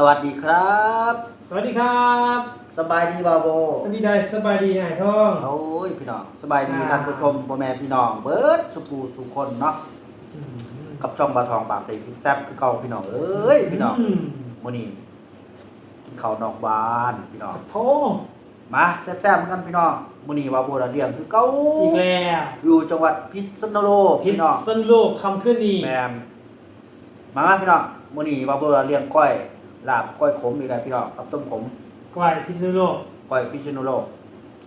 สวัสดีครับ สวัสดีครับ สบายดีบาโบสวัสดีได้สบายดีไอ้ทองโอ้ยพี่น้องสบายดีอ่าท่านผู้ชมพ่อแม่พี่น้องเบิร์ดสุปูสุคนเนาะอืมกับช่องบาทองปากใสกินแซ่บคือเก่าพี่น้องเอ้ยพี่น้องมมื้อนี้กินข้าวนอกบ้านพี่น้องโทมาแซ่บๆเหมือนกันพี่น้องมื้อนี้บาโบระเลียงคือเก่าอีกแล้วอยู่จังหวัดพิษณุโลกพิพี่น้องษณุโลกคำขึ้นนี่แม่นมามาพี่น้องมื้อนี้บาโบระเลียงก้อย ลาบก้อยขมอีกแล้วพี่น้องกับต้มขมกวายพิษณุโลกก้อยพิษณุโลก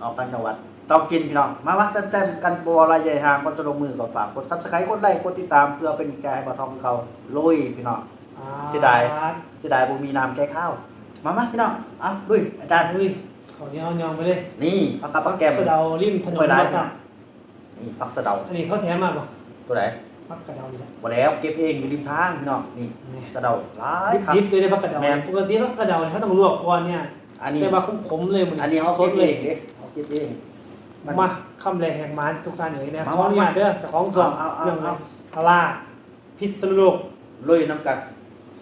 ออกต่างจังหวัดต้องกินพี่น้อง มาว่าแซ่บๆกันบัวลายใหญ่ห่างคนจะลงมือก่อนฝากกดซับสไครต์กดไลค์กดติดตามเพื่อเป็นกำลังใจให้ปลาทองเขาลุยพี่น้องอ่าเสียดายเสียดายบ่มีน้ำแก้ข้าว มามาพี่น้องอะลุยอาจารย์อุ้ยขอเนี้ยเอายองไปเลย นี่ผักกับผักแกมสะเดาริมถนนไปร้านมาสักนี่ผักสะเดาอันนี้เขาแถมมาบ่ตัวไหน พักกระเดานี่แหละบ่แล้วเก็บเองอยู่ริมทางพี่น้องนี่นี่สะเดาหลายครับ ดิบๆเลยได้พักกระเดาแม่น ปกติพักกระเดาเนี่ยเขาต้องลวกก่อนเนี่ยอันนี้ แต่ว่าขมๆเลยมันอันนี้เขาสเก็ดบเลเอยงเด้เขาเก็บเอง มาคำแรงแห่งหมานทุกท่านเอ๋ยนะมาขออนุญาตเด้อเจ้าของสวนเอาเอาเอา เรื่องเอาพาราพิษณุโลก ลุยน้ำกัน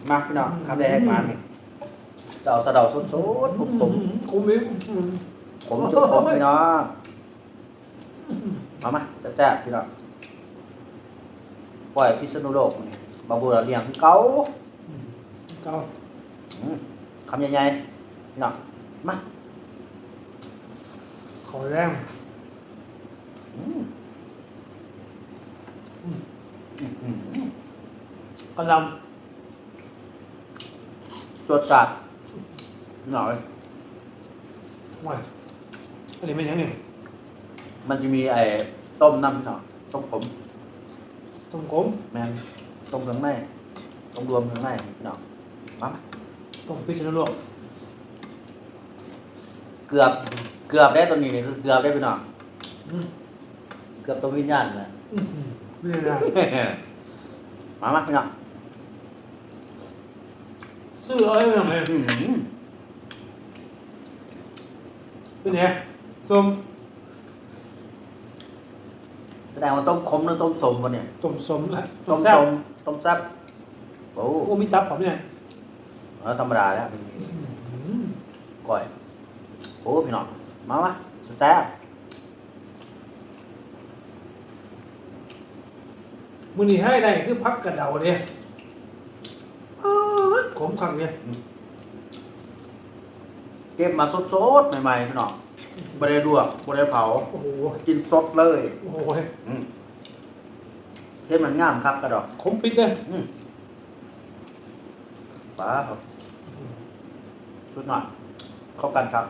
มาพี่น้องคำแรกมานี่เจ้าสะเดาสดๆผมผมคุ้มวิวผมจุดผมพี่น้องมามาแซ่บๆพี่น้อง ปล่อยพิษณุโลกนี่บาบูระเลียงคือเก่าเก้าอืมคำใหญ่ๆพี่น้องมาขอแรงอืมอืมอืมกำลังจดสาดหน่อยห่วยอันนี้เป็นยังไงมันจะมีไอ้ต้มน้ำพี่น้องต้มขม ต้มขมแมนต้มเครื่องในต้มรวมเครื่องในพี่น้องมามาต้มพิษณุโลกเกือบ เกือบได้ตัวนี้นี่คือเกือบได้พี่น้องอืมเกือบตัววิญญาณเลย อื้อหือไม่ได้มามาพี่น้องซื้อเอาไว้ไม่ทำไมอื้อหือเป็นไงส้ม แสดงว่าต้มขมหรือต้มสมวะเนี่ย ต้มสมอะต้ต้มมแซ่สบมต้มแซ่บโอ้โอ้มีตับผมเนี่ยแล้วธรรมดาแล้วอื้อหือก่อยโอ้พี่น้องมามาแซ่บมือนี้ให้ได้คือพักกระเดาเนี่ยอ้าวขมขังเนี่ยเก็บมาสดๆใหม่ๆพี่น้อง ไม่ได้ลวกไม่ได้เผา โอ้โหกินสดเลยโอ้โหอืมเฮ็ดมันงามครับกระดอกขมปิดเลยอืมป้าครับชุดหน่อยเข้ากันครับ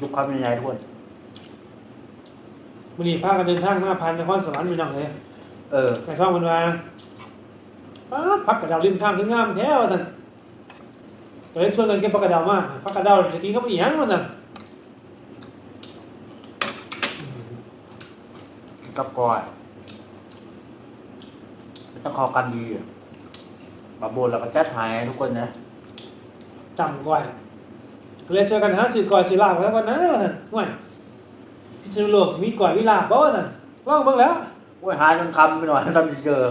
ลูกคำยังไงทุกคนมือนี้พากันเดินทางมาผ่านนครสวรรค์ไปหน่อยเลยเออ ไปเข้ามันมาป๊าดพักกระเดาริมทางคืองามแท้ว่าสัน เลยชวนกันเก็บพักกระเดามาพักกระเดาจะกินกับอีหยังว่าสันกับกอยมันต้องเข้ากันดีบาโบนแล้วก็แจ๊ดหายทุกคนนะจำก่อยก็เลยช่วยกันหาสื่อก่อยสื่อลาบแล้วกันนะว่าสันห่วยพิษณุโลกสิมีก่อยวิลาบบ่ว่าสันลองเบิ่งแล้วโอ้ยหาจนคำไปหน่อยทำจะเจอ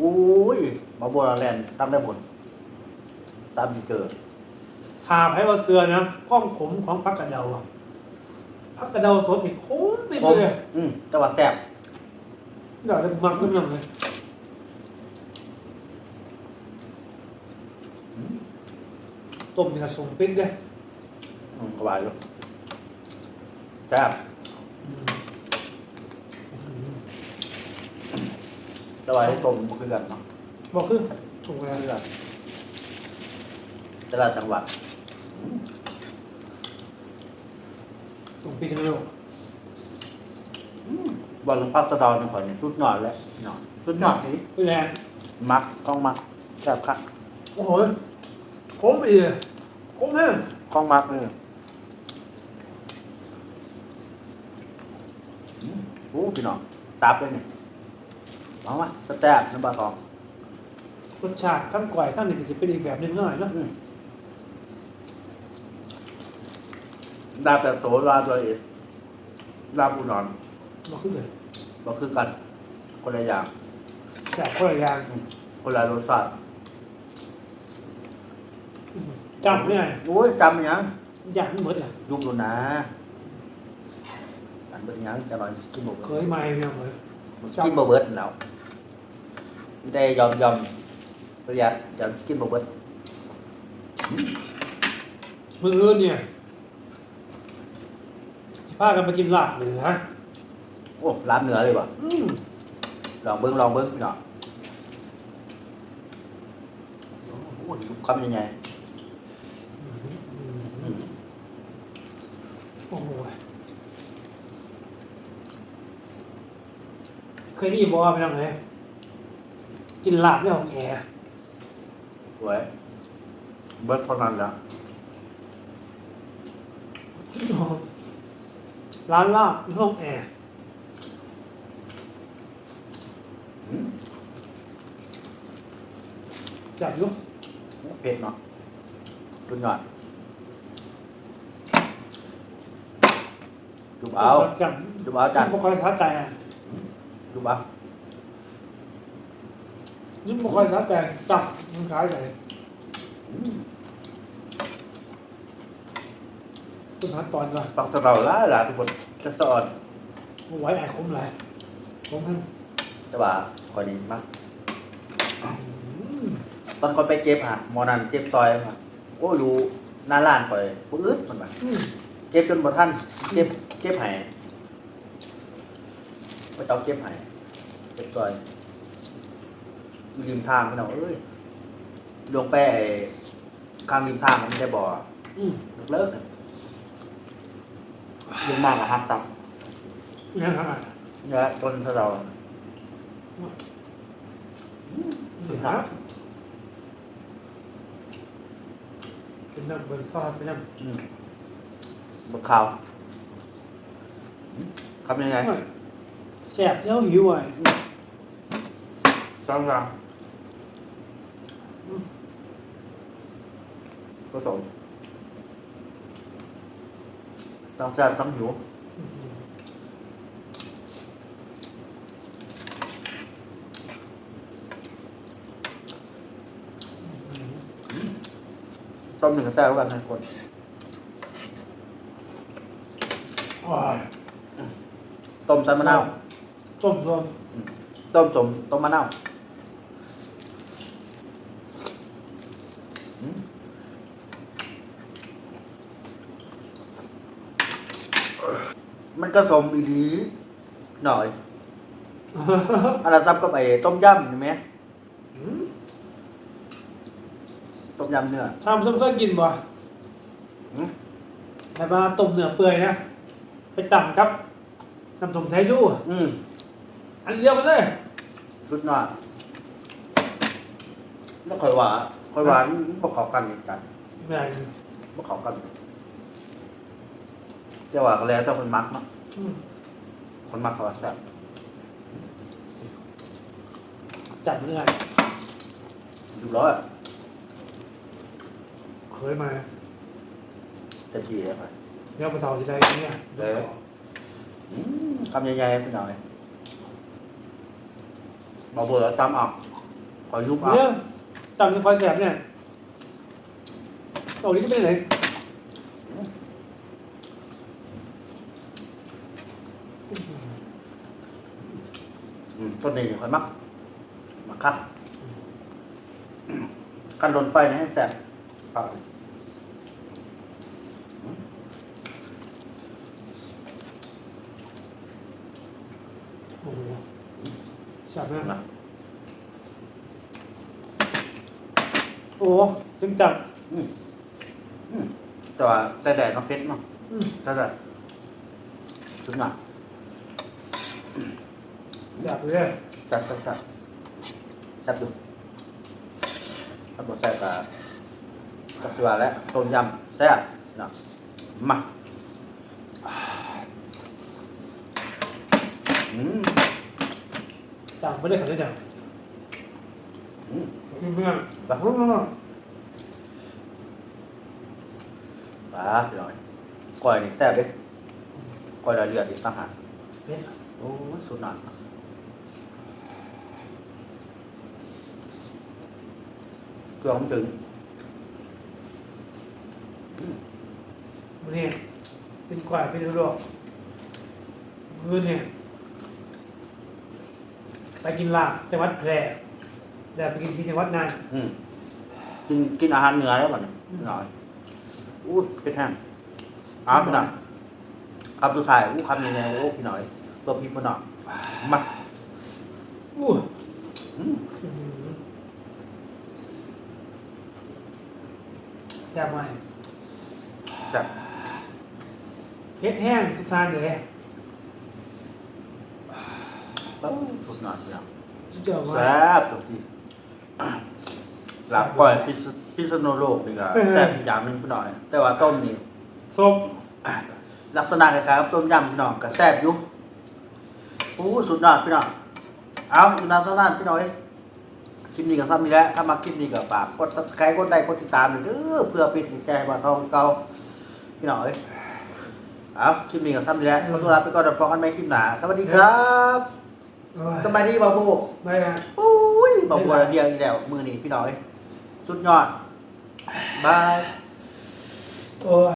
อุ้ยบาโบนแลนด์ตามได้ผล ตามจะเจอถามให้ว่าเสือนะความขมของพักกระเดาอะพักกระเดาสดนี่ขมไปผมเลยอืมแต่ว่าแซ่บเดี๋ยวจะมักน้ำยังเลยต้มนี่ก็ส่งปิ๊กเด้ออืมก็ว่าอยู่แซ่บอืมแต่ว่าให้ต้มบ่คือกันเนาะบอกคือส่งไปบ่แล้วคือกันแต่ละจังหวัดส่งปิ๊กกันแล้วอืมบอลปักตะดอนข่อยนี่สุดยอดแล้วเนาะสุดยอดทีพี่แรงมักต้องมักแซ่บคักโอ้โหขมอีกขมแห้งต้องมักเลยอืมโอ้พี่น้องตับเลยนี่เอามาสแซ่บน้ำปลาทอง รสชาติทั้งก่อยทั้งนี่ก็จะเป็นอีกแบบหนึงหน่อยเนาะ อืม ดาบแบบโตลาบละเอียดลาบอุดรบอกคือเลยก็คือกัน คนละอย่าง จากคนละอย่างคนละรสชาติจำเนี่ยโอ้ยจำยังอยากมันหมดอะยุบดูนะอันเบิดยังจะหน่อยกินบ่เคเบิดยมาเนี่ยเหมือนกินบ่เบิดแล้วไม่ได้ยอมยอมประหยัดจะกินบ่เบิดมืออื่นเนี่ยสิ พากันไปกินลาบเหนือโอ้ร้านเหนือเลยบ่อืมลองเบิ้งลองเบิ้งพี่น้องโอ้ยคำยังไงโอ้โหเคยมีบอไปทำไงกินลาบในห้องแอร์สวยเบิ้งเท่านั้นแล้ว ร้านลาบในห้องแอร์อืมจับอยุเผ็ดเนาะสุดยอดจุบเอาจับจุบเอาจันไม่ค่อยท้าใจอะจุบเอายิ่งไม่ค่อยท้าใจจับมันขายใหญ่ อืม คุณหาตอนก่อนฟังสเราล่าล่ะทุกคนจะสอนเอาไว้แอบคุ้มเลยผมท่านแต่ว่าคอยนี้มากอืมตอนคอยไปเจ็บอะหมอนันเจ็บซอยมาโอ้รู้หน้าล้านคอยปื๊ดมันมาอืมเจ็บจนบ่ทันเจ็บเจ็บหายบ่ต้องเจ็บหายเจ็บซอยอยู่ริมทางพี่น้องเอ้ยลงไปไอ้ข้างริมทางมันไม่ได้บ่ออืมยกเลิกเนี่ ยยิงมากอะครับตับยังไงเนี่ยจนเราสุดท้ายเป็นน้ำเบิร์ทอดเป็นน้ำอืมบนข่าวอืมทำยังไงแสบเย้าหิวอะสองอย่างผสม ต้องแซ่บต้องหิวต้มหนึ่งกับแซ่บแล้วกันนะคนว้ายต้มใส่มะนาวต้มรวมต้มสมต้มมะนาวอืม มันก็สมอีดีหน่อยอันนั้นซับกับไอ้ต้มยำเห็นไหมอืมต้มยำเนื้อทำส้มก็กินบ่อืมแต่มาต้มเนื้อเปื่อยนะ ไปต่ำครับน้ำส้มไทยชู่อืมอันเดียวกันเลยสุดยอดแล้วค่อยหวานค่อยหวานบ่เข้ากันกันแม่งบ่เข้ากัน จะว่าก็แล้วแต่คนมักเนาะอืมคนมักเขาว่าแซ่บจับเนื้อดูร้อยเคยมาเต็มที่แล้วไปเดี๋ยวไปเสาร์ที่ใดเนี่ยเด้ออืมคำใหญ่ๆพี่หน่อยบอกเบอร์จำเออกขอยุบเอาเนี่ยจำยังคอยแสบเนี่ยตรงนี้จะเป็นไหน อืม ต้นนี้ค่อยมักมักครับกันโดนไฟนะให้แซ่บเอาโอ้โหแสบมากนะโอ้โหจึงจับอืมอืมแต่ว่าใส่แดดน้ำเพชรเนาะอืม ใส่แดดสุดยอด อยากเลยจับจับจับจับดูถ้าบอกแซ่บก็ก็คือว่าแล้วต้มยำแซ่บเนาะมาอืมจับไม่ได้ขันได้จับอืมเพื่อนบ้าๆอืมบ้าพี่น้อยก้อยนี่แซ่บเด้ก้อยละเลือดอีกต่างหากเนี่ยโอ้ยสุดหนักเครื่องมันถึงมื้อนี้กินกล้วยพี่โลกมื้อเนี่ยไปกินลาบจังหวัดแพร่แล้วไปกินที่จังหวัดน่านอืมกินกินอาหารเหนือได้ป่ะเนี่ยพี่น้อยอู้เป็นแห้งอ้าวพี่น้อยคำสุดท้ายอู้คำยังไงโอ้พี่น้อยเพื่อพี่พี่น้อยมาอู้ อืม อื้อหือ แซ่บมากแบบเผ็ดแห้งทุกทานเลยปุ๊บสุดหน่อยพี่น้องสุดยอดมากแซ่บทุกทีหลับก่อยพิษพิษณุโลกนี่ก็แซ่บอีกอย่างหนึงพี่น้อย แต่ว่าต้มนี่ส้มลักษณะคล้ายๆกับต้มยำพี่น้องก็แซ่บอยู่โอ้สุดยอดพี่น้องเอาอยู่นานเท่านั้นพี่น้อย คลิปนี้ก็ซ้ำนี่แหละถ้ามาคลิปนี้ก็ฝากกด subscribe กดไลค์กดติดตามหน่อยเด้อเพื่อเป็นกำลังใจให้บ่าวทองเก่าพี่น้อยเอาคลิปนี้ก็ซ้ำนี่แหละขอตัวลาไปก่อนเดี๋ยวพบกันใหม่คลิปหน้าสวัสดีครับโอ้ยสบายดีบ่าวโบไม่นะโอ้ยบ่าวโบระเบียงอีกแล้วมือนี้พี่น้อยสุดยอดบายโอ้ย